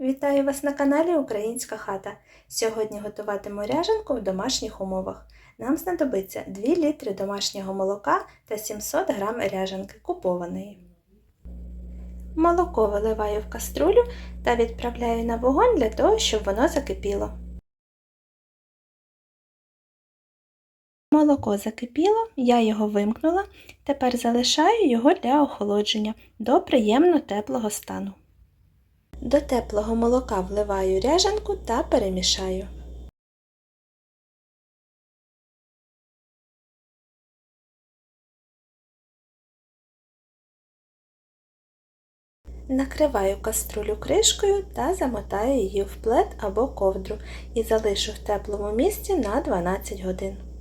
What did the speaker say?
Вітаю вас на каналі Українська хата. Сьогодні готуватиму ряжанку в домашніх умовах. Нам знадобиться 2 літри домашнього молока та 700 г ряжанки купованої. Молоко виливаю в каструлю та відправляю на вогонь для того, щоб воно закипіло. Молоко закипіло, я його вимкнула, тепер залишаю його для охолодження до приємно теплого стану. До теплого молока вливаю ряжанку та перемішаю. Накриваю каструлю кришкою та замотаю її в плед або ковдру і залишу в теплому місці на 12 годин.